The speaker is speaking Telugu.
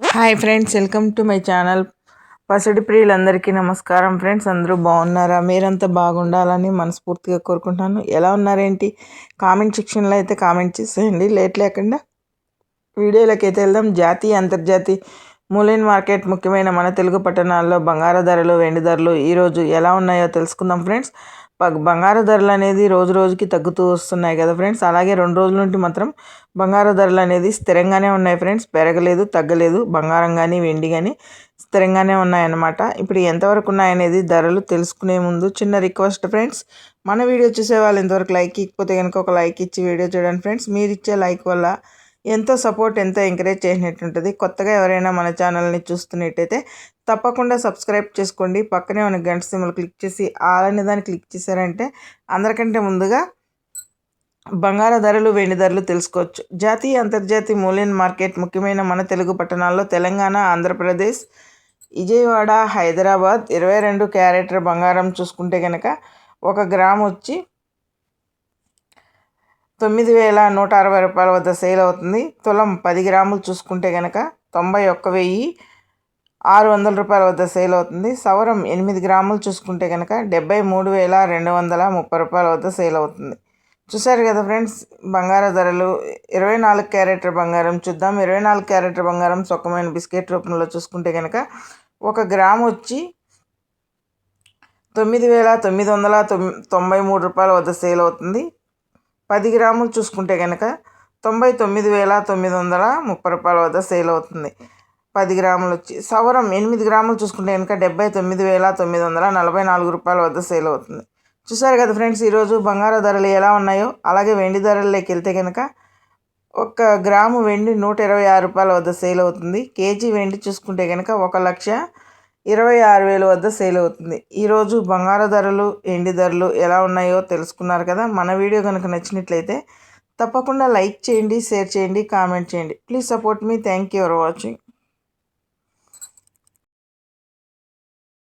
Hi friends welcome to my channel. పసిడి ప్రియులందరికీ నమస్కారం ఫ్రెండ్స్. అందరూ బాగున్నారా? మీరంతా బాగుండాలని మనస్ఫూర్తిగా కోరుకుంటున్నాను. ఎలా ఉన్నారేంటి? కామెంట్ సెక్షన్లో అయితే కామెంట్ చేసేయండి. లేట్ లేకుండా వీడియోలోకి అయితే వెళ్దాం. జాతీయ అంతర్జాతీయ మూలైన్ మార్కెట్ ముఖ్యమైన మన తెలుగు పట్టణాల్లో బంగారు ధరలు వెండి ధరలు ఈరోజు ఎలా ఉన్నాయో తెలుసుకుందాం ఫ్రెండ్స్. బంగారు ధరలు అనేది రోజు రోజుకి తగ్గుతూ వస్తున్నాయి కదా ఫ్రెండ్స్. అలాగే రెండు రోజుల నుండి మాత్రం బంగారు ధరలు అనేది స్థిరంగానే ఉన్నాయి ఫ్రెండ్స్. పెరగలేదు తగ్గలేదు బంగారం కానీ వెండి కానీ స్థిరంగానే ఉన్నాయన్నమాట. ఇప్పుడు ఎంతవరకు ఉన్నాయనేది ధరలు తెలుసుకునే ముందు చిన్న రిక్వెస్ట్ ఫ్రెండ్స్. మన వీడియో చూసే వాళ్ళు ఇంతవరకు లైక్ ఇకపోతే కనుక ఒక లైక్ ఇచ్చి వీడియో చూడండి ఫ్రెండ్స్. మీరు ఇచ్చే లైక్ వల్ల ఎంతో సపోర్ట్ ఎంతో ఎంకరేజ్ చేసినట్టుంటుంది. కొత్తగా ఎవరైనా మన ఛానల్ని చూస్తున్నట్టయితే తప్పకుండా సబ్స్క్రైబ్ చేసుకోండి. పక్కనే ఉన్న గంట సిమ్మలు క్లిక్ చేసి ఆల్ అనే దాన్ని క్లిక్ చేశారంటే అందరికంటే ముందుగా బంగార ధరలు వెండి ధరలు తెలుసుకోవచ్చు. జాతీయ అంతర్జాతీయ మూల్యం మార్కెట్ ముఖ్యమైన మన తెలుగు పట్టణాల్లో తెలంగాణ ఆంధ్రప్రదేశ్ విజయవాడ హైదరాబాద్ ఇరవై రెండు క్యారెటర్ బంగారం చూసుకుంటే కనుక ఒక గ్రామ్ వచ్చి తొమ్మిది వేల నూట అరవై రూపాయల వద్ద సేల్ అవుతుంది. తులం పది గ్రాములు చూసుకుంటే కనుక తొంభై ఒక్క వెయ్యి ఆరు వందల రూపాయల వద్ద సేల్ అవుతుంది. సవరం ఎనిమిది గ్రాములు చూసుకుంటే కనుక డెబ్బై మూడు వేల రెండు వందల ముప్పై రూపాయల వద్ద సేల్ అవుతుంది. చూసారు కదా ఫ్రెండ్స్ బంగార ధరలు ఇరవై నాలుగు క్యారెటర్ బంగారం చూద్దాం. ఇరవై నాలుగు క్యారెట్ బంగారం సొక్కమైన బిస్కెట్ రూపంలో చూసుకుంటే కనుక ఒక గ్రామ్ వచ్చి తొమ్మిది వేల తొమ్మిది వందల తొంభై మూడు రూపాయల వద్ద సేల్ అవుతుంది. పది గ్రాములు చూసుకుంటే కనుక తొంభై తొమ్మిది వేల తొమ్మిది వందల ముప్పై రూపాయల వద్ద సేల్ అవుతుంది. పది గ్రాములు వచ్చి సవరం ఎనిమిది గ్రాములు చూసుకుంటే కనుక డెబ్బై తొమ్మిది వేల తొమ్మిది వందల నలభై నాలుగు రూపాయల వద్ద సేల్ అవుతుంది. చూసారు కదా ఫ్రెండ్స్ ఈరోజు బంగారు ధరలు ఎలా ఉన్నాయో అలాగే వెండి ధరల్లోకి వెళ్తే కనుక ఒక గ్రాము వెండి నూట ఇరవై ఆరు రూపాయల వద్ద సేల్ అవుతుంది. కేజీ వెండి చూసుకుంటే కనుక ఒక లక్ష ఇరవై ఆరు వేల వద్ద సేల్ అవుతుంది. ఈరోజు బంగారు ధరలు ఎండి ధరలు ఎలా ఉన్నాయో తెలుసుకున్నారు కదా? మన వీడియో కనుక నచ్చినట్లయితే తప్పకుండా లైక్ చేయండి షేర్ చేయండి కామెంట్ చేయండి. Please support me. Thank you for watching.